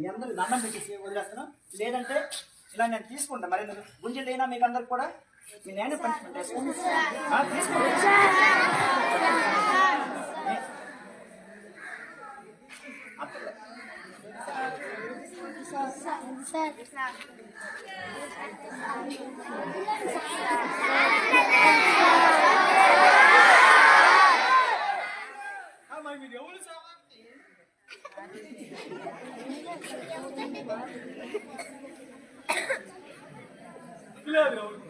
మీ అందరూ దండం పెట్టేసి వదిలేస్తాను లేదంటే ఇలా నేను తీసుకుంటాను మరి గుంజలు లేనా మీకు అందరికి కూడా? మీ నేను పనిష్మెంట్ మీరు ఎవరు సార్ లేదు ఎవరు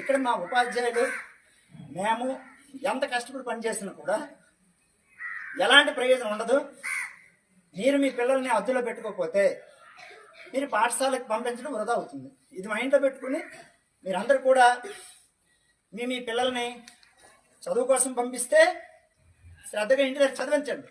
ఇక్కడ మా ఉపాధ్యాయులు మేము ఎంత కష్టపడి పనిచేసినా కూడా ఎలాంటి ప్రయోజనం ఉండదు. మీరు మీ పిల్లల్ని అద్దులో పెట్టుకోకపోతే మీరు పాఠశాలకు పంపించడం వృధా అవుతుంది. ఇది మైండ్లో పెట్టుకుని మీరందరూ కూడా మీ మీ పిల్లల్ని చదువు కోసం పంపిస్తే శ్రద్ధగా ఇంటి దగ్గర చదివించండి.